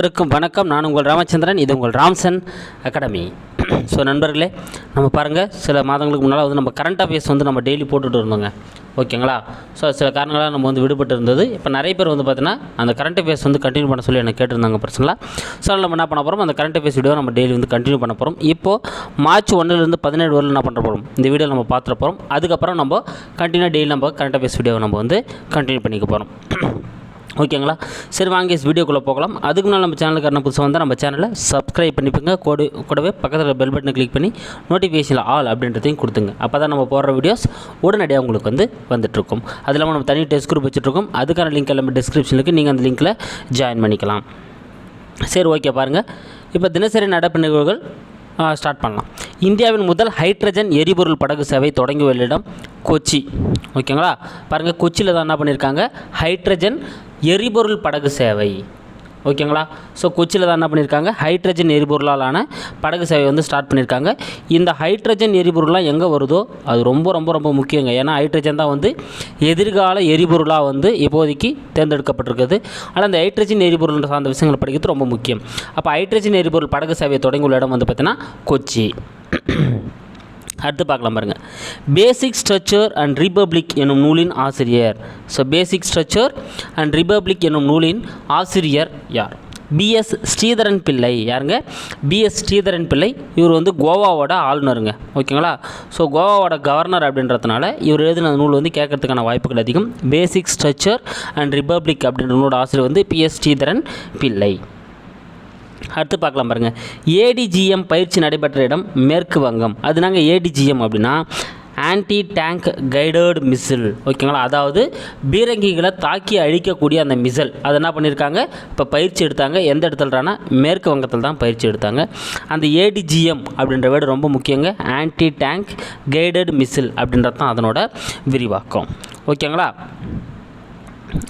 அனைவருக்கும் வணக்கம். நான் உங்கள் ராமச்சந்திரன் இது உங்கள் ராம்சன் அகாடமி. ஸோ நண்பர்களே நம்ம பாருங்கள் சில மாதங்களுக்கு முன்னால் வந்து நம்ம கரண்ட் அஃபேர்ஸ் வந்து நம்ம டெய்லி போட்டுட்டு இருந்தோங்க. ஓகேங்களா ஸோ சில காரணங்களாக நம்ம வந்து விடுபட்டு இருந்தது இப்போ நிறைய பேர் வந்து பார்த்தீங்கன்னா அந்த கரண்ட் அஃபேர்ஸ் வந்து கண்டினியூ பண்ண சொல்லி எனக்கு கேட்டிருந்தாங்க பர்சனலாக ஸோ நம்ம என்ன பண்ண போகிறோம் அந்த கரண்ட் அஃபேர்ஸ் வீடியோ நம்ம டெய்லி வந்து கண்டினியூ பண்ண போகிறோம் இப்போது மார்ச் ஒன்றுலேருந்து பதினேழு வரல என்ன பண்ண போகிறோம் இந்த வீடியோ நம்ம பார்த்துட்டு போகிறோம் அதுக்கப்புறம் நம்ம கண்டினியூ டெய்லி நம்ம கரண்ட் அஃபேர்ஸ் வீடியோவை நம்ம வந்து கண்டினியூ பண்ணிக்க போகிறோம் ஓகேங்களா? சரி வாங்க வீடியோக்குள்ளே போகலாம். அதுக்கு முன்னால் நம்ம சேனலுக்கு என்ன புதுசாக வந்தால் நம்ம சேனலை சப்ஸ்கிரைப் பண்ணிப்போங்க. கூட கூடவே பக்கத்தில் பெல் பட்டனை கிளிக் பண்ணி நோட்டிஃபிகேஷனில் ஆல் அப்படின்றதையும் கொடுத்துங்க அப்போ தான் நம்ம போடுற வீடியோஸ் உடனடியாக உங்களுக்கு வந்து வந்துட்டுருக்கும். அது இல்லாமல் நம்ம தனி டெஸ்ட் குரூப் வச்சுட்ருக்கோம் அதுக்கான லிங்க் எல்லாமே டிஸ்கிரிப்ஷனுக்கு நீங்கள் அந்த லிங்க்கில் ஜாயின் பண்ணிக்கலாம். சரி ஓகே பாருங்கள் இப்போ தினசரி நடப்பு நிகழ்வுகள் ஸ்டார்ட் பண்ணலாம். இந்தியாவின் முதல் ஹைட்ரஜன் எரிபொருள் படகு சேவை தொடங்கியுள்ள இடம் கொச்சி. ஓகேங்களா? பாருங்கள் கொச்சியில் தான் என்ன பண்ணியிருக்காங்க ஹைட்ரஜன் எரிபொருள் படகு சேவை. ஓகேங்களா? ஸோ கொச்சியில் தான் என்ன பண்ணியிருக்காங்க ஹைட்ரஜன் எரிபொருளாலான படகு சேவை வந்து ஸ்டார்ட் பண்ணியிருக்காங்க இந்த ஹைட்ரஜன் எரிபொருள்லாம் எங்கே வருதோ? அது ரொம்ப ரொம்ப ரொம்ப முக்கியங்க. ஏன்னா ஹைட்ரஜன் தான் வந்து எதிர்கால எரிபொருளாக வந்து இப்போதைக்கு தேர்ந்தெடுக்கப்பட்டிருக்குது. ஆனால் அந்த ஹைட்ரஜன் எரிபொருள் சார்ந்த விஷயங்களை படிக்கிறது ரொம்ப முக்கியம். அப்போ ஹைட்ரஜன் எரிபொருள் படகு சேவையை தொடங்கியுள்ள இடம் வந்து பார்த்திங்கன்னா கொச்சி. அடுத்து பார்க்கலாம் பாருங்கள் பேசிக் ஸ்ட்ரக்சர் அண்ட் ரிபப்ளிக் என்னும் நூலின் ஆசிரியர். So basic structure and republic என்னும் நூலின் ஆசிரியர் யார்? பிஎஸ் ஸ்ரீதரன் பிள்ளை. யாருங்க? பிஎஸ் ஸ்ரீதரன் பிள்ளை. இவர் வந்து கோவாவோட ஆளுநருங்க. ஓகேங்களா? ஸோ கோவாவோட கவர்னர் அப்படின்றதுனால இவர் எழுதின நூல் வந்து கேட்கறதுக்கான வாய்ப்புகள் அதிகம். பேசிக் ஸ்ட்ரக்சர் அண்ட் ரிபப்ளிக் அப்படின்ற நூலோட ஆசிரியர் வந்து பிஎஸ் ஸ்ரீதரன் பிள்ளை. அடுத்து பார்க்கலாம் பாருங்கள் ஏடிஜிஎம் பயிற்சி நடைபெற்ற இடம் மேற்கு வங்கம். அது நாங்கள் ஏடிஜிஎம் அப்படின்னா ஆன்டி டேங்க் கைடட் மிசில் ஓகேங்களா அதாவது பீரங்கிகளை தாக்கி அழிக்கக்கூடிய அந்த மிசல் அது என்ன பண்ணியிருக்காங்க இப்போ பயிற்சி எடுத்தாங்க. எந்த இடத்துலனா மேற்கு வங்கத்தில் தான் பயிற்சி எடுத்தாங்க. அந்த ஏடிஜிஎம் அப்படின்ற வேர்டு ரொம்ப முக்கியங்க. ஆன்டி டேங்க் கைடட் மிசில் அப்படின்றது தான் அதனோட விரிவாக்கம். ஓகேங்களா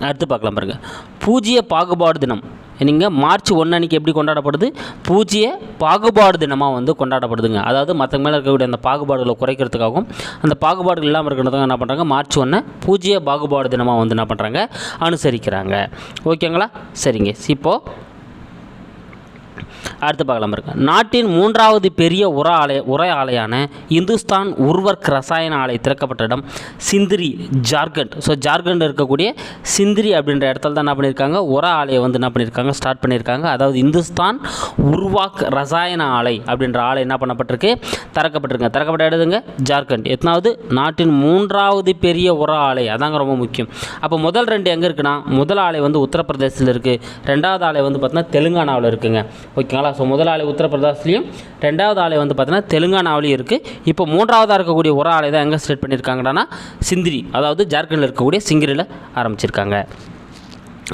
அடுத்து பார்க்கலாம் பாருங்கள் பூஜ்ய பாகுபாடு தினம். நீங்கள் மார்ச் ஒன்று அன்றைக்கி எப்படி கொண்டாடப்படுது? பூஜ்ய பாகுபாடு தினமாக வந்து கொண்டாடப்படுதுங்க. அதாவது மற்றவங்க மேலே இருக்கக்கூடிய அந்த பாகுபாடுகளை குறைக்கிறதுக்காகவும் அந்த பாகுபாடுகள் இல்லாமல் இருக்கிறதுக்காக என்ன பண்ணுறாங்க? மார்ச் ஒன்று பூஜ்ய பாகுபாடு தினமாக வந்து என்ன பண்ணுறாங்க? அனுசரிக்கிறாங்க. ஓகேங்களா? சரிங்க. இப்போது அடுத்து பார்க்கலாம் இருக்கு நாட்டின் மூன்றாவது பெரிய உர ஆலை உர ஆலையான இந்துஸ்தான் உர்வர்க் ரசாயன ஆலை திறக்கப்பட்ட இடம் சிந்திரி ஜார்க்கண்ட். ஸோ ஜார்க்கண்ட் இருக்கக்கூடிய சிந்திரி அப்படின்ற இடத்துல தான் என்ன பண்ணியிருக்காங்க? உர ஆலையை வந்து என்ன பண்ணியிருக்காங்க? ஸ்டார்ட் பண்ணியிருக்காங்க. அதாவது இந்துஸ்தான் உருவாக் ரசாயன ஆலை அப்படின்ற ஆலை என்ன பண்ணப்பட்டிருக்கு? திறக்கப்பட்டிருக்கு. திறக்கப்பட்ட இடத்துங்க ஜார்க்கண்ட். எத்தனாவது? நாட்டின் மூன்றாவது பெரிய உர ஆலை. அதாங்க ரொம்ப முக்கியம். அப்போ முதல் ரெண்டு எங்கே இருக்குன்னா முதல் ஆலை வந்து உத்தரப்பிரதேசத்தில் இருக்குது ரெண்டாவது ஆலை வந்து பார்த்தீங்கன்னா தெலுங்கானாவில் இருக்குங்க. ஓகே ஓகேங்களா ஸோ முதல் ஆலை உத்தரப்பிரதேசத்துலையும் ரெண்டாவது ஆலை வந்து பார்த்திங்கன்னா தெலுங்கானாவிலையும் இருக்குது இப்போ மூன்றாவதாக இருக்கக்கூடிய ஒரு ஆலை தான் எங்கே ஸ்டேட் பண்ணியிருக்காங்கன்னா சிந்திரி அதாவது ஜார்க்கண்டில் இருக்கக்கூடிய சிங்கிரியில் ஆரம்பிச்சிருக்காங்க.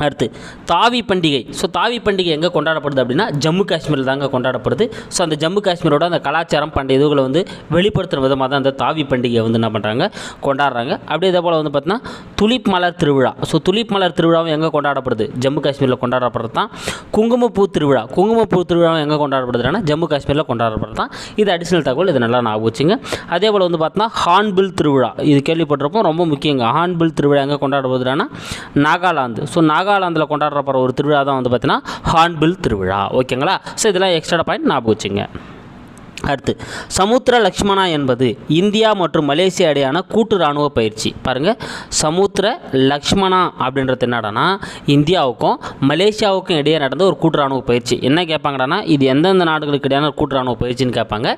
அடுத்து தாவி பண்டிகை. ஸோ தாவி பண்டிகை எங்கே கொண்டாடப்படுது அப்படின்னா ஜம்மு காஷ்மீரில் தாங்க கொண்டாடப்படுது. ஸோ அந்த ஜம்மு காஷ்மீரோட அந்த கலாச்சாரம் பண்டைய இதுகளை வந்து வெளிப்படுத்துகிற விதமாக தான் அந்த தாவி பண்டிகையை வந்து என்ன பண்ணுறாங்க கொண்டாடுறாங்க. அப்படியே இதே போல் வந்து பார்த்தீங்கன்னா துலிப் மலர் திருவிழா. ஸோ துலிப் மலர் திருவிழாவும் எங்கே கொண்டாடப்படுது? ஜம்மு காஷ்மீரில் கொண்டாடப்படுறது தான். குங்குமப்பூ திருவிழா. குங்குமப்பூ திருவிழாவும் எங்கே கொண்டாடப்படுதுன்னா ஜம்மு காஷ்மீரில் கொண்டாடப்படுறது தான். இது அடிஷ்னல் தகவல் இது நல்லா ஞாபகம் வச்சுங்க. அதே போல் வந்து பார்த்தீங்கன்னா ஹான்பில் திருவிழா. இது கேள்விப்பட்டிருப்போம் ரொம்ப முக்கியங்க. ஹான்பில் திருவிழா எங்கே கொண்டாடப்படுதுன்னா நாகாலாந்து. ஸோ நாகாலாந்தில் கொண்டாடுறப்படுற ஒரு திருவிழா தான் வந்து பார்த்தீங்கன்னா ஹார்ன்பில் திருவிழா. ஓகேங்களா? ஸோ இதெல்லாம் எக்ஸ்ட்ரா பாயிண்ட் ஞாபகம் வச்சுங்க அடுத்து சமுத்திர லக்ஷ்மணா என்பது இந்தியா மற்றும் மலேசியா இடையான கூட்டு இராணுவ பயிற்சி. பாருங்கள் சமுத்திர லக்ஷ்மணா அப்படின்றது என்னடானா இந்தியாவுக்கும் மலேசியாவுக்கும் இடையே நடந்த ஒரு கூட்டு இராணுவ பயிற்சி. என்ன கேட்பாங்கடானா இது எந்தெந்த நாடுகளுக்கு இடையான ஒரு கூட்டு இராணுவ பயிற்சின்னு கேட்பாங்க.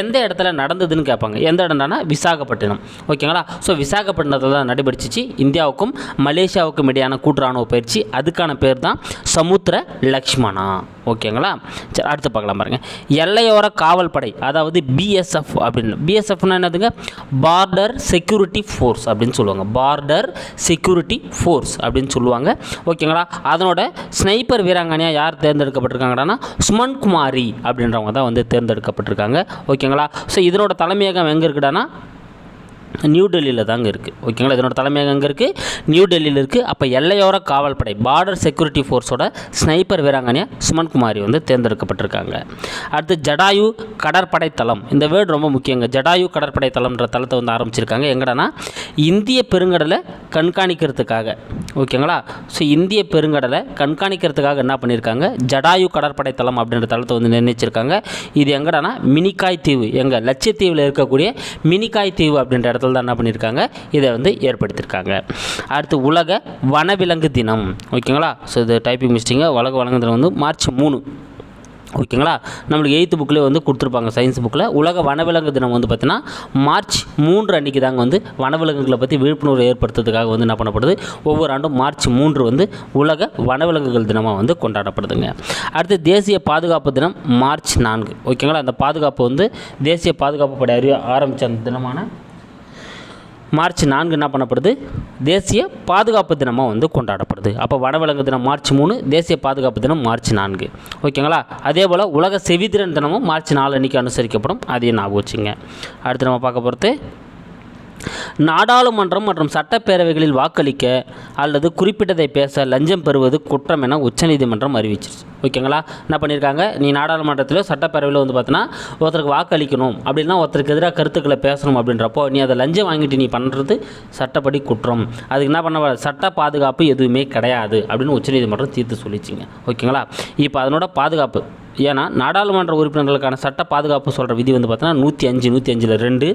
எந்த இடத்துல நடந்ததுன்னு கேட்பாங்க. எந்த இடம்னா விசாகப்பட்டினம். ஓகேங்களா? ஸோ விசாகப்பட்டினத்தில் தான் நடைபெற்றுச்சு இந்தியாவுக்கும் மலேசியாவுக்கும் இடையான கூட்டு இராணுவ பயிற்சி. அதுக்கான பேர் தான் சமுத்திர லக்ஷ்மணா. ஓகேங்களா? சரி அடுத்து பார்க்கலாம் பாருங்கள் எல்லையோர காவல் படை அதாவது பிஎஸ்எஃப் அப்படின்னு. பிஎஸ்எஃப்னா என்னதுங்க? பார்டர் செக்யூரிட்டி ஃபோர்ஸ் அப்படின்னு சொல்லுவாங்க. பார்டர் செக்யூரிட்டி ஃபோர்ஸ் அப்படின்னு சொல்லுவாங்க. ஓகேங்களா அதனோட ஸ்னைப்பர் வீராங்கனையாக யார் தேர்ந்தெடுக்கப்பட்டிருக்காங்கன்னா சுமன் குமாரி அப்படின்றவங்க தான் வந்து தேர்ந்தெடுக்கப்பட்டிருக்காங்க. ஓகேங்களா ஸோ இதனோட தலைமையகம் எங்கே இருக்குடானா நியூ டெல்லியில் தாங்க இருக்குது ஓகேங்களா? இதனோட தலைமையகம் அங்கே இருக்குது நியூ டெல்லியில் இருக்குது அப்போ எல்லையோர காவல்படை பார்டர் செக்யூரிட்டி ஃபோர்ஸோட ஸ்னைப்பர் வீராங்கனையாக சுமன் குமாரி வந்து தேர்ந்தெடுக்கப்பட்டிருக்காங்க. அடுத்து ஜடாயு கடற்படை தளம் இந்த வேர்டு ரொம்ப முக்கியங்க. ஜடாயு கடற்படை தளம்ன்ற தளத்தை வந்து ஆரம்பிச்சிருக்காங்க. எங்கடனா இந்திய பெருங்கடலை கண்காணிக்கிறதுக்காக. ஓகேங்களா? ஸோ இந்திய பெருங்கடலை கண்காணிக்கிறதுக்காக என்ன பண்ணியிருக்காங்க ஜடாயு கடற்படை தளம் அப்படின்ற தளத்தை வந்து நிர்ணயிச்சிருக்காங்க. இது எங்கடனா மினிக்காய் தீவு. எங்கள் லட்சத்தீவில் இருக்கக்கூடிய மினிக்காய் தீவு அப்படின்ற இடத்துல தான் என்ன பண்ணியிருக்காங்க? இதை வந்து ஏற்படுத்தியிருக்காங்க. அடுத்து உலக வனவிலங்கு தினம். ஓகேங்களா? ஸோ இது டைப்பிங் மிஸ்டிங்க உலக வனவிலங்கு தினம் வந்து மார்ச் மூணு. ஓகேங்களா? நம்மளுக்கு எயித்து புக்கில் வந்து கொடுத்துருப்பாங்க சயின்ஸ் புக்கில் உலக வனவிலங்கு தினம் வந்து பார்த்திங்கன்னா மார்ச் மூன்று அன்றைக்கி தாங்க வந்து வனவிலங்குகளை பற்றி விழிப்புணர்வு ஏற்படுத்துறதுக்காக வந்து என்ன பண்ணப்படுது? ஒவ்வொரு ஆண்டும் மார்ச் மூன்று வந்து உலக வனவிலங்குகள் தினமாக வந்து கொண்டாடப்படுதுங்க. அடுத்து தேசிய பாதுகாப்பு தினம் மார்ச் நான்கு. ஓகேங்களா? அந்த பாதுகாப்பு வந்து தேசிய பாதுகாப்பு படை அறிய ஆரம்பித்த அந்த தினமான மார்ச் நான்கு என்ன பண்ணப்படுது? தேசிய பாதுகாப்பு தினமாக வந்து கொண்டாடப்படுது. அப்போ வனவிலங்கு தினம் மார்ச் மூணு தேசிய பாதுகாப்பு தினம் மார்ச் நான்கு. ஓகேங்களா? அதே போல் உலக செவித்திறன் தினமும் மார்ச் நாலு அன்றைக்கி அனுசரிக்கப்படும். அதையும் ஞாபகம் வச்சுங்க. அடுத்து நம்ம பார்க்க போகிறது நாடாளுமன்றம் மற்றும் சட்டப்பேரவைகளில் வாக்களிக்க அல்லது குறிப்பிட்டதை பேச லஞ்சம் பெறுவது குற்றம் என உச்சநீதிமன்றம் அறிவிச்சிருச்சு. ஓகேங்களா? என்ன பண்ணியிருக்காங்க நீ நாடாளுமன்றத்திலோ சட்டப்பேரவையில் வந்து பார்த்தீங்கன்னா ஒருத்தருக்கு வாக்களிக்கணும் அப்படின்னா ஒருத்தருக்கு எதிராக கருத்துக்களை பேசணும் அப்படின்றப்போ நீ அதை லஞ்சம் வாங்கிட்டு நீ பண்ணுறது சட்டப்படி குற்றம். அதுக்கு என்ன பண்ண சட்ட பாதுகாப்பு எதுவுமே கிடையாது அப்படின்னு உச்சநீதிமன்றம் தீர்த்து சொல்லிச்சிங்க. ஓகேங்களா? இப்போ அதனோட பாதுகாப்பு. ஏன்னா நாடாளுமன்ற உறுப்பினர்களுக்கான சட்ட பாதுகாப்பு சொல்கிற விதி வந்து பார்த்தீங்கன்னா நூற்றி அஞ்சு நூற்றி அஞ்சில் ரெண்டு.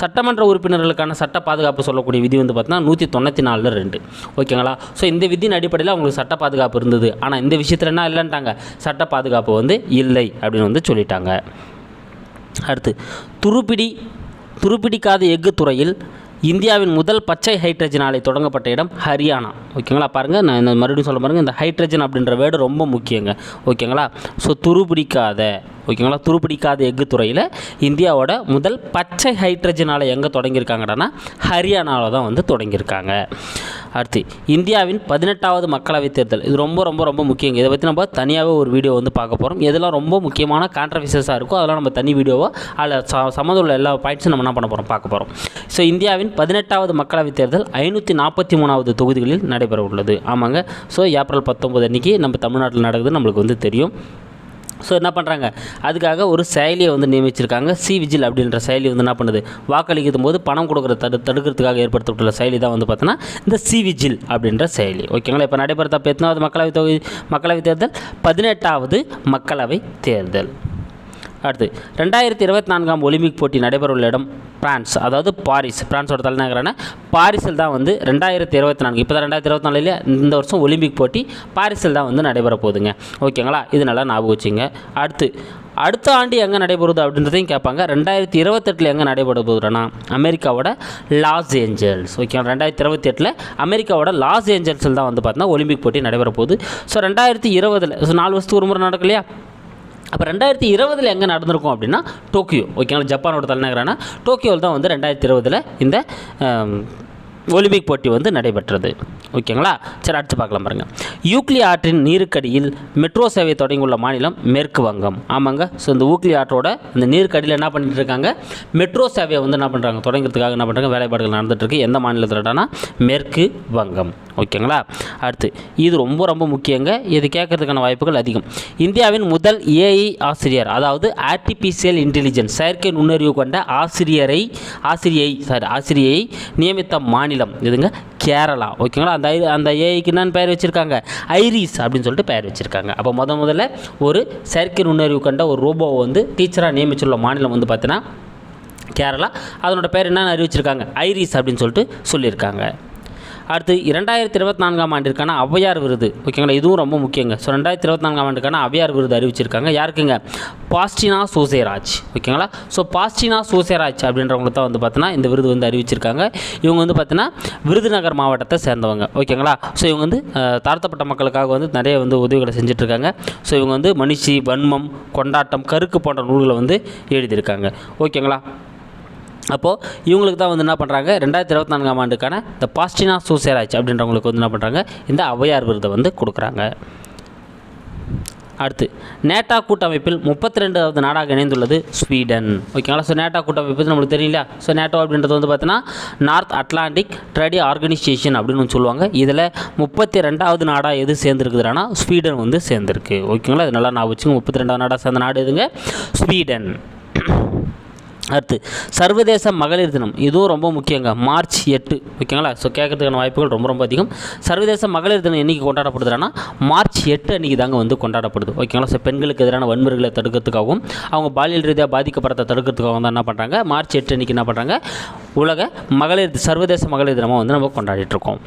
சட்டமன்ற உறுப்பினர்களுக்கான சட்ட பாதுகாப்பு சொல்லக்கூடிய விதி வந்து பார்த்தீங்கன்னா நூற்றி தொண்ணூற்றி நாலில் ரெண்டு. ஓகேங்களா? ஸோ இந்த விதியின் அடிப்படையில் அவங்களுக்கு சட்ட பாதுகாப்பு இருந்தது. ஆனால் இந்த விஷயத்தில் என்ன இல்லைன்ட்டாங்க. சட்ட பாதுகாப்பு வந்து இல்லை அப்படின்னு வந்து சொல்லிட்டாங்க. அடுத்து துருப்பிடி துருப்பிடிக்காத எஃகு துறையில் இந்தியாவின் முதல் பச்சை ஹைட்ரஜன் ஆலை தொடங்கப்பட்ட இடம் ஹரியானா. ஓகேங்களா? பாருங்கள் நான் இந்த மறுபடியும் சொல்ல பாருங்கள் இந்த ஹைட்ரஜன் அப்படின்ற வேர்டு ரொம்ப முக்கியங்க. ஓகேங்களா? ஸோ துருபிடிக்காத ஓகேங்களா? துருப்பிடிக்காத எஃகு துறையில் இந்தியாவோட முதல் பச்சை ஹைட்ரஜன் ஆலை எங்கே தொடங்கியிருக்காங்கன்னா ஹரியானாவில் தான் வந்து தொடங்கியிருக்காங்க. அடுத்து இந்தியாவின் பதினெட்டாவது மக்களவைத் தேர்தல். இது ரொம்ப ரொம்ப ரொம்ப முக்கியங்க. இதை பற்றி நம்ம தனியாகவே ஒரு வீடியோ வந்து பார்க்க போகிறோம் எதெல்லாம் ரொம்ப முக்கியமான கான்ட்ரவர்சஸாக இருக்கோ அதெல்லாம் நம்ம தனி வீடியோவோ அதில் ச சம்மந்தம் உள்ள எல்லா பாயிண்ட்ஸும் நம்ம என்ன பண்ண போகிறோம் பார்க்க போகிறோம் ஸோ இந்தியாவின் பதினெட்டாவது மக்களவைத் தேர்தல் ஐநூற்றி நாற்பத்தி மூணாவது தொகுதிகளில் நடைபெற உள்ளது ஆமாங்க. ஸோ ஏப்ரல் பத்தொம்பது அன்றைக்கி நம்ம தமிழ்நாட்டில் நடக்குது நம்மளுக்கு வந்து தெரியும். ஸோ என்ன பண்ணுறாங்க அதுக்காக ஒரு செயலியை வந்து நியமிச்சிருக்காங்க. சி விஜில் அப்படின்ற செயலி வந்து என்ன பண்ணுது? வாக்களிக்கும் போது பணம் கொடுக்குற தடு தடுக்கிறதுக்காக ஏற்படுத்தப்பட்டுள்ள செயலி தான் வந்து பார்த்தோன்னா இந்த சி விஜில் அப்படின்ற செயலி. ஓகேங்களா இப்போ நடைபெறத்த எத்தனாவது மக்களவை தொகுதி மக்களவைத் தேர்தல்? பதினெட்டாவது மக்களவை தேர்தல். அடுத்து ரெண்டாயிரத்தி இருபத்தி நான்காம் ஒலிம்பிக் போட்டி நடைபெறவுள்ள இடம் பிரான்ஸ். அதாவது பாரிஸ். பிரான்ஸோட தலைநகரான பாரிஸில் தான் வந்து ரெண்டாயிரத்தி இருபத்தி நான்கு இப்போ தான் ரெண்டாயிரத்தி இருபத்தி நாலுல இந்த வருஷம் ஒலிம்பிக் போட்டி பாரிஸில் தான் வந்து நடைபெற போகுதுங்க ஓகேங்களா? இது நல்லா ஞாபகம் வச்சுங்க. அடுத்து அடுத்த ஆண்டு எங்கே நடைபெறுது அப்படின்றதையும் கேட்பாங்க. ரெண்டாயிரத்தி இருபத்தெட்டில் எங்கே நடைபெற போகுதுன்னா அமெரிக்காவோட லாஸ் ஏஞ்சல்ஸ். ஓகே ரெண்டாயிரத்தி இருபத்தி எட்டில் அமெரிக்காவோட லாஸ் ஏஞ்சல்ஸில் தான் வந்து பார்த்தீங்கன்னா ஒலிம்பிக் போட்டி நடைபெற போகுது ஸோ ரெண்டாயிரத்தி இருபதில் ஸோ நாலு வருஷத்துக்கு ஒரு முறை நடக்கலையா அப்போ ரெண்டாயிரத்தி இருபதில் எங்கே நடந்திருக்கும் அப்படின்னா டோக்கியோ ஓகேங்களா ஜப்பானோட தலைநகரான டோக்கியோவில் தான் வந்து ரெண்டாயிரத்தி இருபதில் இந்த ஒலிம்பிக் போட்டி வந்து நடைபெற்றது. ஓகேங்களா சரி அடுத்து பார்க்கலாம் பாருங்கள் யூக்ளி ஆற்றின் நீருக்கடியில் மெட்ரோ சேவை தொடங்கியுள்ள மாநிலம் மேற்கு வங்கம் ஆமாங்க. ஸோ இந்த ஊக்லி ஆற்றோட இந்த நீருக்கடியில் என்ன பண்ணிட்டு இருக்காங்க மெட்ரோ சேவையை வந்து என்ன பண்ணுறாங்க தொடங்கிறதுக்காக என்ன பண்ணுறாங்க வேலைப்பாடுகள் நடந்துகிட்ருக்கு எந்த மாநிலத்தில்னா மேற்கு வங்கம் ஓகேங்களா? அடுத்து இது ரொம்ப ரொம்ப முக்கியங்க. இது கேட்கறதுக்கான வாய்ப்புகள் அதிகம். இந்தியாவின் முதல் ஏஐ ஆசிரியர் அதாவது ஆர்டிஃபிஷியல் இன்டெலிஜென்ஸ் செயற்கை நுண்ணறிவு கொண்ட ஆசிரியரை ஆசிரியை சாரி ஆசிரியை நியமித்த மாநிலம் இதுங்க கேரளா. ஓகேங்களா? அந்த அந்த ஏஐக்கு என்னன்னு பெயர் வச்சுருக்காங்க? ஐரிஸ் அப்படின்னு சொல்லிட்டு பெயர் வச்சுருக்காங்க. அப்போ முத முதல்ல ஒரு செயற்கை நுண்ணறிவு கொண்ட ஒரு ரோபோவை வந்து டீச்சராக நியமிச்சுள்ள மாநிலம் வந்து பார்த்தீங்கன்னா கேரளா. அதனோட பேர் என்னென்னு அறிவிச்சிருக்காங்க? ஐரிஸ் அப்படின்னு சொல்லிட்டு சொல்லியிருக்காங்க. அடுத்து இரண்டாயிரத்தி இருபத்தி நான்காம் ஆண்டிற்கான ஔவையார் விருது. ஓகேங்களா? இதுவும் ரொம்ப முக்கியங்க. ஸோ ரெண்டாயிரத்தி இருபத்தி நான்காம் ஆண்டுக்கான ஔவையார் விருது அறிவிச்சிருக்காங்க. யாருக்குங்க? பாஸ்டினா சூசேராஜ். ஓகேங்களா? ஸோ பாஸ்டினா சூசேராஜ் அப்படின்றவங்களுக்கு தான் வந்து பார்த்தீங்கன்னா இந்த விருது வந்து அறிவிச்சிருக்காங்க. இவங்க வந்து பார்த்தீங்கன்னா விருதுநகர் மாவட்டத்தை சேர்ந்தவங்க. ஓகேங்களா? ஸோ இவங்க வந்து தாழ்த்தப்பட்ட மக்களுக்காக வந்து நிறைய வந்து உதவிகளை செஞ்சுட்டு இருக்காங்க ஸோ இவங்க வந்து மனுஷி வன்மம் கொண்டாட்டம் கருக்கு போன்ற நூல்களை வந்து எழுதியிருக்காங்க. ஓகேங்களா? அப்போது இவங்களுக்கு தான் வந்து என்ன பண்ணுறாங்க ரெண்டாயிரத்தி இருபத்தி நான்காம் ஆண்டுக்கான இந்த பாஸ்டினா சூசேராஜ் அப்படின்றவங்களுக்கு வந்து என்ன பண்ணுறாங்க இந்த ஔவையார் விருதை வந்து கொடுக்குறாங்க. அடுத்து நேட்டா கூட்டமைப்பில் முப்பத்தி ரெண்டாவது நாடாக இணைந்துள்ளது ஸ்வீடன். ஓகேங்களா ஸோ நேட்டா கூட்டமைப்பு நம்மளுக்கு தெரியல ஸோ நேட்டோ அப்படின்றது வந்து பார்த்தீங்கன்னா நார்த் அட்லாண்டிக் ட்ரேடி ஆர்கனைசேஷன் அப்படின்னு ஒன்று சொல்லுவாங்க. இதில் முப்பத்தி ரெண்டாவது நாடாக எது சேர்ந்துருக்குதுன்னா ஸ்வீடன் வந்து சேர்ந்துருக்கு. ஓகேங்களா இது நல்லா நான் வச்சுங்க முப்பத்தி ரெண்டாவது நாடாக சேர்ந்த நாடு எதுங்க? ஸ்வீடன். அடுத்து சர்வதேச மகளிர் தினம். இதுவும் ரொம்ப முக்கியங்க. மார்ச் எட்டு ஓகேங்களா? ஸோ கேட்கறதுக்கான வாய்ப்புகள் ரொம்ப ரொம்ப அதிகம். சர்வதேச மகளிர் தினம் என்றைக்கு கொண்டாடப்படுதுன்னா மார்ச் எட்டு அன்றைக்கி தாங்க வந்து கொண்டாடப்படுது. ஓகேங்களா? ஸோ பெண்களுக்கு எதிரான வன்முறைகளை தடுக்கிறதுக்காகவும் அவங்க பாலியல் ரீதியாக பாதிக்கப்படுறதை தடுக்கிறதுக்காகவும் தான் என்ன பண்ணுறாங்க மார்ச் எட்டு அன்றைக்கி என்ன பண்ணுறாங்க உலக மகளிர் சர்வதேச மகளிர் தினமாக வந்து நம்ம கொண்டாடிட்டு இருக்கோம்.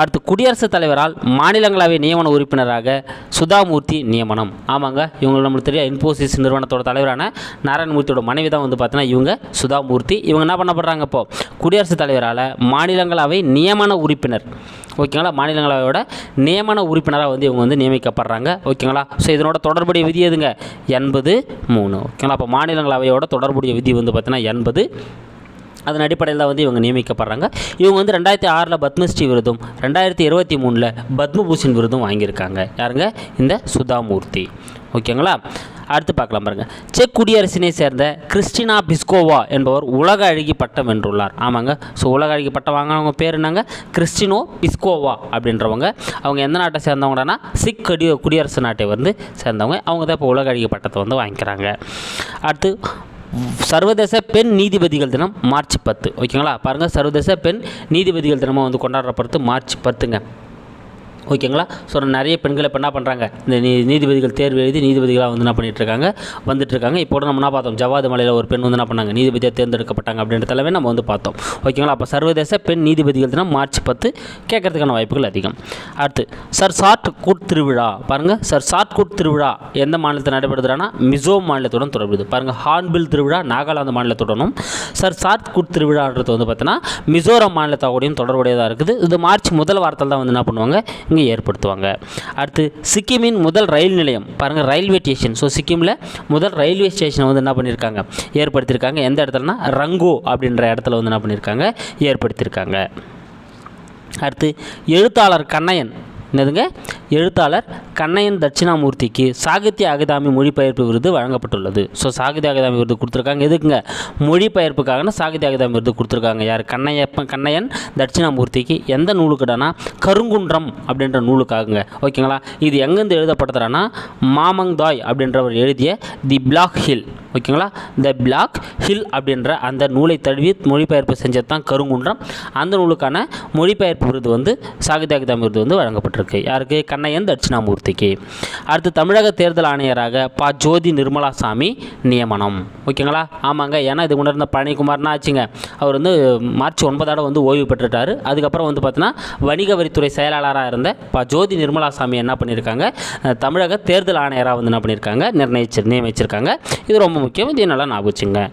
அடுத்து குடியரசுத் தலைவரால் மாநிலங்களவை நியமன உறுப்பினராக சுதாமூர்த்தி நியமனம். ஆமாங்க இவங்க நம்மளுக்கு தெரியும் இன்ஃபோசிஸ் நிறுவனத்தோட தலைவரான நாராயணமூர்த்தியோட மனைவி தான் வந்து பார்த்தீங்கன்னா இவங்க சுதாமூர்த்தி. இவங்க என்ன பண்ணப்படுறாங்க இப்போ? குடியரசுத் தலைவரால் மாநிலங்களவை நியமன உறுப்பினர். ஓகேங்களா? மாநிலங்களவையோட நியமன உறுப்பினராக வந்து இவங்க வந்து நியமிக்கப்படுறாங்க. ஓகேங்களா? ஸோ இதனோட தொடர்புடைய விதி எதுங்க? எண்பது மூணு. ஓகேங்களா? அப்போ மாநிலங்களவையோட தொடர்புடைய விதி வந்து பார்த்தீங்கன்னா எண்பது அதன் அடிப்படையில் தான் வந்து இவங்க நியமிக்கப்படுறாங்க. இவங்க வந்து ரெண்டாயிரத்தி ஆறில் பத்மஸ்ரீ விருதும் ரெண்டாயிரத்தி இருபத்தி மூணில் பத்மபூஷன் விருதும் வாங்கியிருக்காங்க. யாருங்க? இந்த சுதாமூர்த்தி. ஓகேங்களா? அடுத்து பார்க்கலாம் பாருங்கள் செக் குடியரசினை சேர்ந்த கிறிஸ்டினா பிஸ்கோவா என்பவர் உலக அழகி பட்டம் வென்றுள்ளார். ஆமாங்க. ஸோ உலக அழகி பட்டம் வாங்கினவங்க பேர் என்னங்க? கிறிஸ்டினோ பிஸ்கோவா அப்படின்றவங்க. அவங்க எந்த நாட்டை சேர்ந்தவங்கன்னா? சிக் குடி குடியரசு நாட்டை வந்து சேர்ந்தவங்க. அவங்க தான் இப்போ உலக அழகி பட்டத்தை வந்து வாங்கிக்கிறாங்க. அடுத்து சர்வதேச பெண் நீதிபதிகள் தினம் மார்ச் பத்து. ஓகேங்களா? பாருங்கள் சர்வதேச பெண் நீதிபதிகள் தினமாக வந்து கொண்டாடப்படுறது மார்ச் பத்துங்க. ஓகேங்களா? ஸோ நிறைய பெண்கள் இப்போ என்ன பண்ணுறாங்க இந்த நீ நீதிபதிகள் தேர்வு எழுதி நீதிபதிகளாக வந்து என்ன பண்ணிட்டு இருக்காங்க? இப்போ நம்ம என்ன பார்த்தோம்? ஜவாது மலையில் ஒரு பெண் வந்து என்ன பண்ணாங்க? நீதிபதியாக தேர்ந்தெடுக்கப்பட்டாங்க அப்படின்ற தலைவே நம்ம வந்து பார்த்தோம். ஓகேங்களா? அப்போ சர்வதேச பெண் நீதிபதிகள் தினம் மார்ச் பத்து கேட்கறதுக்கான வாய்ப்புகள் அதிகம். அடுத்து சர் சாட் கூட் திருவிழா. பாருங்கள் சர் சாட் கூட் திருவிழா எந்த மாநிலத்தில் நடைபெறுதுன்னா மிசோ மாநிலத்துடன் தொடர்புது. பாருங்கள் ஹார்ன்பில் திருவிழா நாகாலாந்து மாநிலத்துடனும். சர் சாட் கூட் திருவிழான்றது வந்து பார்த்தீங்கன்னா மிசோரம் மாநிலத்தோடையும் தொடர்புடையதாக இருக்குது. இது மார்ச் முதல் வாரத்தில் தான் வந்து என்ன பண்ணுவாங்க? இங்கே ஏற்படுத்துவாங்க. அடுத்து சிக்கிமின் முதல் ரயில் நிலையம். பாருங்கள் ரயில்வே ஸ்டேஷன். ஸோ சிக்கிமில் முதல் ரயில்வே ஸ்டேஷனை வந்து என்ன பண்ணியிருக்காங்க? ஏற்படுத்தியிருக்காங்க. எந்த இடத்துலனா ரங்கோ அப்படின்ற இடத்துல வந்து என்ன பண்ணியிருக்காங்க? ஏற்படுத்தியிருக்காங்க. அடுத்து எழுத்தாளர் கண்ணையன். என்னதுங்க? எழுத்தாளர் கண்ணையன் தட்சிணாமூர்த்திக்கு சாகித்ய அகாதமி மொழிபெயர்ப்பு விருது வழங்கப்பட்டுள்ளது. ஸோ சாகித்ய அகாதமி விருது கொடுத்துருக்காங்க. எதுக்குங்க? மொழிபெயர்ப்புக்காக சாகித்ய அகாதமி விருது கொடுத்துருக்காங்க. யார்? கண்ணையப்பன் கண்ணையன் தட்சிணாமூர்த்திக்கு எந்த நூலுக்குடானா? கருங்குன்றம் அப்படின்ற நூலுக்காகுங்க. ஓகேங்களா? இது எங்கேருந்து எழுதப்படுத்துகிறான்னா மாமங் தாய் அப்படின்றவர் எழுதிய தி பிளாக் ஹில். ஓகேங்களா? த பிளாக் ஹில் அப்படின்ற அந்த நூலை தழுவி மொழிபெயர்ப்பு செஞ்சது தான் கருங்குன்றம். அந்த நூலுக்கான மொழிபெயர்ப்பு விருது வந்து சாகித்ய அகாதமி விருது வந்து வழங்கப்பட்டிருக்கு. யாருக்கு? கண்ணையன் தட்சிணாமூர்த்திக்கு. அடுத்து தமிழக தேர்தல் ஆணையராக பா. ஜோதி நிர்மலா சாமி நியமனம். ஓகேங்களா? ஆமாங்க. ஏன்னா இது உணர்ந்த பழனிக்குமார்னா ஆச்சுங்க. அவர் வந்து மார்ச் ஒன்பதாட வந்து ஓய்வு பெற்றுட்டார். அதுக்கப்புறம் வந்து பார்த்தீங்கன்னா வணிக வரித்துறை செயலாளராக இருந்த பா. ஜோதி நிர்மலா சாமி என்ன பண்ணியிருக்காங்க தமிழக தேர்தல் ஆணையராக வந்து என்ன பண்ணியிருக்காங்க நிர்ணயிச்சு நியமிச்சிருக்காங்க. இது ரொம்ப முக்கியம். இது நல்லா ஞாபகம் வச்சுங்க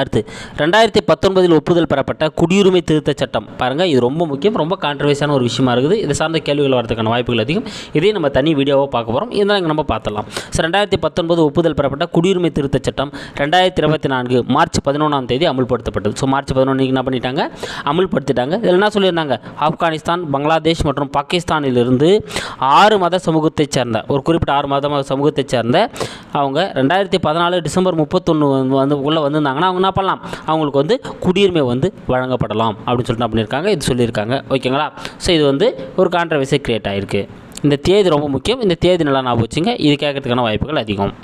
அடுத்து ரெண்டாயிரத்தி பத்தொன்பதில் ஒப்புதல் பெறப்பட்ட குடியுரிமை திருத்தச் சட்டம். பாருங்கள் இது ரொம்ப முக்கியம் ரொம்ப கான்ட்ரவர்ஸான ஒரு விஷயமா இருக்குது. இது சார்ந்த கேள்விகள் வரதுக்கான வாய்ப்புகள் அதிகம். இதே நம்ம தனி வீடியோவாக பார்க்க போகிறோம் இதெல்லாம் நம்ம பார்த்துடலாம். ஸோ ரெண்டாயிரத்தி பத்தொன்பது ஒப்புதல் பெறப்பட்ட குடியுரிமை திருத்தச் சட்டம் ரெண்டாயிரத்தி இருபத்தி நான்கு மார்ச் பதினொன்றாம் தேதி அமுல்படுத்தப்பட்டது. ஸோ மார்ச் பதினொன்றுக்கு என்ன பண்ணிட்டாங்க? அமல்படுத்திட்டாங்க. இதில் என்ன சொல்லியிருந்தாங்க? ஆப்கானிஸ்தான் பங்களாதேஷ் மற்றும் பாகிஸ்தானிலிருந்து ஆறு மத சமூகத்தைச் சேர்ந்த ஒரு குறிப்பிட்ட ஆறு மத சமூகத்தைச் சேர்ந்த அவங்க ரெண்டாயிரத்தி பதினாலு டிசம்பர் முப்பத்தொன்று வந்து உள்ளே வந்திருந்தாங்கன்னா அவங்க என்ன பண்ணலாம்? அவங்களுக்கு வந்து குடியுரிமை வந்து வழங்கப்படலாம் அப்படின்னு சொல்லிட்டு பண்ணியிருக்காங்க? இது சொல்லியிருக்காங்க. ஓகேங்களா ஸோ இது வந்து ஒரு கான்ட்ரவர்சி கிரியேட் ஆகிருக்கு இந்த தேதி ரொம்ப முக்கியம். இந்த தேதி நல்லா ஞாபகம் வச்சுங்க. இது கேட்கறதுக்கான வாய்ப்புகள் அதிகம்.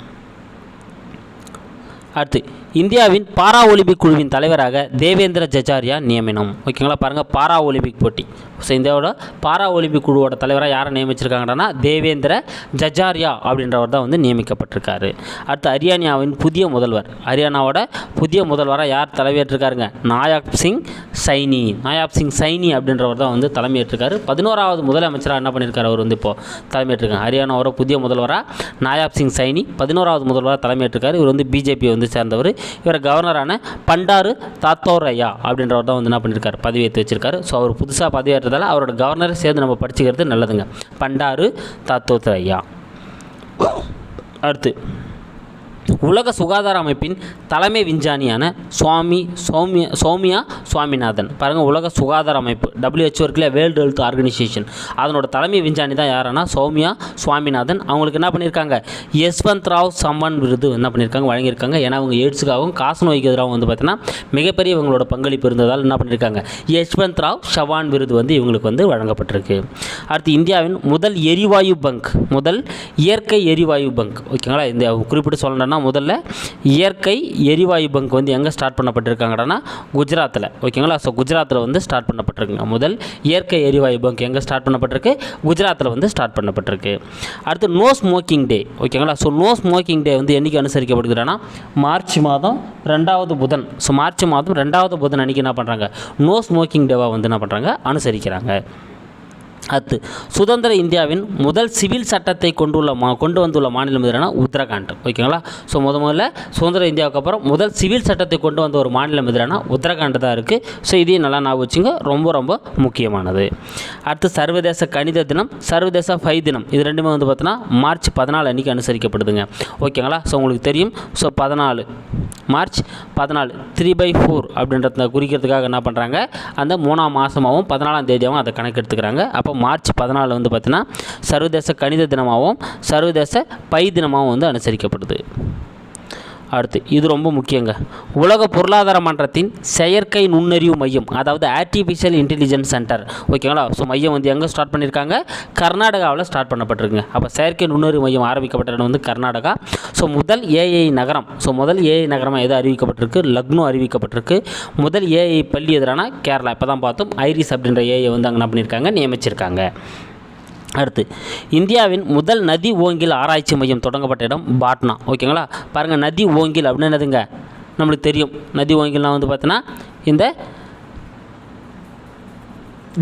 அடுத்து இந்தியாவின் பாரா ஒலிம்பிக் குழுவின் தலைவராக தேவேந்திர ஜஜாரியா நியமனம். ஓகேங்களா? பாருங்கள் பாரா ஒலிம்பிக் போட்டி. ஸோ இந்தியாவோட பாரா ஒலிம்பிக் குழுவோட தலைவராக யாரை நியமிச்சிருக்காங்கன்னா தேவேந்திர ஜஜாரியா அப்படின்றவர் தான் வந்து நியமிக்கப்பட்டிருக்காரு. அடுத்து ஹரியானாவின் புதிய முதல்வர். ஹரியானாவோட புதிய முதல்வராக யார் தலைமையேற்றிருக்காருங்க? நாயாப் சிங் சைனி. நாயாப் சிங் சைனி அப்படின்றவர் தான் வந்து தலைமையேற்றிருக்காரு. பதினோராவது முதலமைச்சராக என்ன பண்ணியிருக்காரு அவர் வந்து இப்போது தலைமையேற்றிருக்காங்க. ஹரியானாவோட புதிய முதல்வராக நாயாப் சிங் சைனி பதினோராவது முதல்வராக தலைமையேற்றிருக்காரு. இவர் வந்து பிஜேபி வந்து சேர்ந்தவர். இவர் கவர்னரான பண்டாரு தாத்தோரையா அப்படின்றவர் தான் வந்து என்ன பண்ணியிருக்காரு பதவி ஏற்று வச்சிருக்காரு. ஸோ அவர் புதுசாக பதவி அவரோட கவர்னரை சேர்ந்து நம்ம படிச்சுக்கிறது நல்லதுங்க. பண்டாரு தாத்தோரையா. அடுத்து. உலக சுகாதார அமைப்பின் தலைமை விஞ்ஞானியான சுவாமி சௌமியா சௌமியா சுவாமிநாதன். பாருங்கள் உலக சுகாதார அமைப்பு டபிள்யூஹெச்ஓ இருக்குல்ல வேர்ல்டு ஹெல்த் ஆர்கனைசேஷன் அதனோட தலைமை விஞ்ஞானி தான் யாருன்னா சௌமியா சுவாமிநாதன். அவங்களுக்கு என்ன பண்ணியிருக்காங்க யஸ்வந்த் ராவ் சம்மன் விருது என்ன பண்ணியிருக்காங்க வழங்கியிருக்காங்க. ஏன்னா அவங்க எய்ட்ஸுக்காகவும் காசு நோய்க்கு எதிராகவும் வந்து பார்த்தீங்கன்னா மிகப்பெரிய இவங்களோட பங்களிப்பு இருந்ததால் என்ன பண்ணியிருக்காங்க யஸ்வந்த் ராவ் ஷவான் விருது வந்து இவங்களுக்கு வந்து வழங்கப்பட்டிருக்கு. அடுத்து இந்தியாவின் முதல் எரிவாயு பங்க் முதல் இயற்கை எரிவாயு பங்க். ஓகேங்களா? இந்த குறிப்பிட்டு சொல்லணும்னா முதல்ல இயற்கை எரிவாயு பங்க் வந்து எங்கே ஸ்டார்ட் பண்ணப்பட்டிருக்காங்கன்னா குஜராத்தில். ஓகேங்களா? ஸோ குஜராத்தில் வந்து ஸ்டார்ட் பண்ணப்பட்டிருக்குங்க. முதல் இயற்கை எரிவாயு பங்க் எங்கே ஸ்டார்ட் பண்ணப்பட்டிருக்கு? குஜராத்தில் வந்து ஸ்டார்ட் பண்ணப்பட்டிருக்கு. அடுத்து நோ ஸ்மோக்கிங் டே ஓகேங்களா? ஸோ நோ ஸ்மோக்கிங் டே வந்து என்றைக்கு அனுசரிக்கப்படுகிறேன்னா மார்ச் மாதம் ரெண்டாவது புதன். ஸோ மார்ச் மாதம் ரெண்டாவது புதன் அன்றைக்கி என்ன பண்ணுறாங்க நோ ஸ்மோக்கிங் டேவாக வந்து என்ன பண்ணுறாங்க அனுசரிக்கிறாங்க. அத்து. சுதந்திர இந்தியாவின் முதல் சிவில் சட்டத்தை கொண்டுள்ள மா கொண்டு வந்துள்ள மாநிலம் எதுனா உத்தரகாண்ட். ஓகேங்களா? ஸோ முத முதல்ல சுதந்திர இந்தியாவுக்கு அப்புறம் முதல் சிவில் சட்டத்தை கொண்டு வந்த ஒரு மாநிலம் எதுனா உத்தரகாண்ட் தான் இருக்குது ஸோ இதையும் நல்லா நான் வச்சுங்க. ரொம்ப ரொம்ப முக்கியமானது. அடுத்து சர்வதேச கணித தினம் சர்வதேச ஃபை தினம். இது ரெண்டுமே வந்து பார்த்தோன்னா மார்ச் பதினாலு அன்றைக்கி அனுசரிக்கப்படுதுங்க. ஓகேங்களா? ஸோ உங்களுக்கு தெரியும். ஸோ பதினாலு. மார்ச் பதினாலு த்ரீ பை ஃபோர் அப்படின்றத குறிக்கிறதுக்காக என்ன பண்ணுறாங்க அந்த மூணாம் மாதமாகவும் பதினாலாம் தேதியாகவும் அதை கணக்கெடுத்துக்கிறாங்க. அப்போ மார்ச் பதினாலு வந்து பார்த்திங்கன்னா சர்வதேச கணித தினமாகவும் சர்வதேச பை தினமாகவும் வந்து அனுசரிக்கப்படுது. அடுத்து இது ரொம்ப முக்கியங்க. உலக பொருளாதார மன்றத்தின் செயற்கை நுண்ணறிவு மையம் அதாவது ஆர்டிஃபிஷியல் இன்டெலிஜென்ஸ் சென்டர் ஓகேங்களா? ஸோ மையம் வந்து எங்கே ஸ்டார்ட் பண்ணியிருக்காங்க கர்நாடகாவில் ஸ்டார்ட் பண்ணப்பட்டிருக்குங்க. அப்போ செயற்கை நுண்ணறிவு மையம் ஆரம்பிக்கப்பட்ட இடம் வந்து கர்நாடகா. ஸோ முதல் ஏஐ நகரம் ஸோ முதல் ஏஐ நகரமாக எது அறிவிக்கப்பட்டிருக்கு? லக்னோ அறிவிக்கப்பட்டிருக்கு. முதல் ஏஐ பள்ளி எதிரான கேரளா. இப்போ தான் பார்த்தோம். ஐரிஸ் அப்படின்ற ஏஐ வந்து அங்கே என்ன பண்ணியிருக்காங்க நியமிச்சிருக்காங்க. அடுத்து இந்தியாவின் முதல் நதி ஓங்கில் ஆராய்ச்சி மையம் தொடங்கப்பட்ட இடம் பாட்னா. ஓகேங்களா? பாருங்கள் நதி ஓங்கில் அப்படின்னு என்னதுங்க? நம்மளுக்கு தெரியும். நதி ஓங்கில்னால் வந்து பார்த்தீங்கன்னா இந்த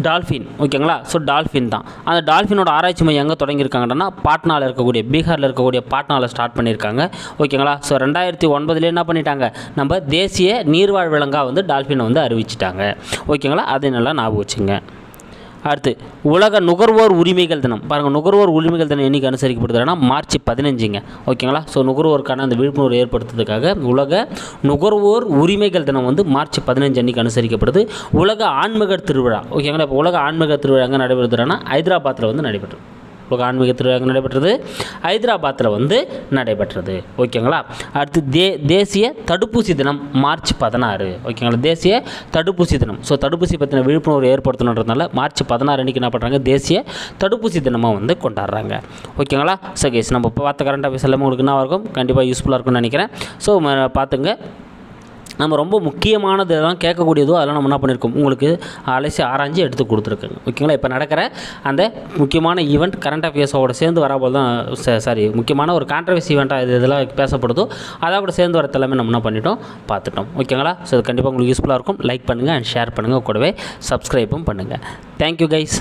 டால்ஃபின். ஓகேங்களா? ஸோ டால்ஃபின் தான். அந்த டால்ஃபினோட ஆராய்ச்சி மையம் எங்கே தொடங்கியிருக்காங்கன்னா பாட்னாவில் இருக்கக்கூடிய பீகாரில் இருக்கக்கூடிய பாட்னாவில் ஸ்டார்ட் பண்ணியிருக்காங்க. ஓகேங்களா? ஸோ ரெண்டாயிரத்தி ஒன்பதுலேயே என்ன பண்ணிட்டாங்க? நம்ம தேசிய நீர்வாழ் விலங்காக வந்து டால்ஃபினை வந்து அறிவிச்சிட்டாங்க. ஓகேங்களா? அதை நல்லா ஞாபகம் வச்சுங்க. அடுத்து உலக நுகர்வோர் உரிமைகள் தினம். பாருங்கள் நுகர்வோர் உரிமைகள் தினம் என்றைக்கு அனுசரிக்கப்படுதுன்னா மார்ச் பதினஞ்சுங்க. ஓகேங்களா? ஸோ நுகர்வோருக்கான அந்த விழிப்புணர்வு ஏற்படுத்துறதுக்காக உலக நுகர்வோர் உரிமைகள் தினம் வந்து மார்ச் பதினஞ்சு அன்றைக்கி அனுசரிக்கப்படுது. உலக ஆன்மீக திருவிழா. ஓகேங்களா? இப்போ உலக ஆன்மீக திருவிழா எங்கே நடைபெறுதுன்னா ஹைதராபாத்தில் வந்து நடைபெற்று உலக ஆன்மீக திருவிழா நடைபெற்றது. ஹைதராபாத்தில் வந்து நடைபெற்றது. ஓகேங்களா? அடுத்து தே தேசிய தடுப்பூசி தினம் மார்ச் பதினாறு. ஓகேங்களா? தேசிய தடுப்பூசி தினம். ஸோ தடுப்பூசி பற்றின விழிப்புணர்வு ஏற்படுத்தணுன்றதுனால மார்ச் பதினாறு அன்றைக்கி என்ன பண்ணுறாங்க தேசிய தடுப்பூசி தினமாக வந்து கொண்டாடுறாங்க. ஓகேங்களா? ஸோ கேஸ் நம்ம இப்போ பார்த்த கரண்ட் அஃபேர்ஸ் எல்லாமே உங்களுக்கு என்ன இருக்கும். கண்டிப்பாக யூஸ்ஃபுல்லாக இருக்கும்னு நினைக்கிறேன். ஸோ பார்த்துங்க. நம்ம ரொம்ப முக்கியமானது எல்லாம் கேட்கக்கூடியதோ அதெல்லாம் நம்ம என்ன பண்ணியிருக்கோம்? உங்களுக்கு அலசி ஆராய்ஞ்சு எடுத்து கொடுத்துருக்கோங்க. ஓகேங்களா? இப்போ நடக்கிற அந்த முக்கியமான ஈவெண்ட் கரண்ட் அஃபேர்ஸோட சேர்ந்து வரப்போது தான் சாரி முக்கியமான ஒரு கான்ட்ரவர்சி ஈவெண்ட்டாக இது இதெல்லாம் பேசப்படுதோ அதை கூட சேர்ந்து வரது எல்லாமே நம்ம என்ன பண்ணிட்டோம்? பார்த்துட்டோம். ஓகேங்களா? ஸோ இது கண்டிப்பாக உங்களுக்கு யூஸ்ஃபுல்லாக இருக்கும். லைக் பண்ணுங்கள் அண்ட் ஷேர் பண்ணுங்கள் கூடவே சப்ஸ்கிரைபும் பண்ணுங்கள் தேங்க்யூ கைஸ்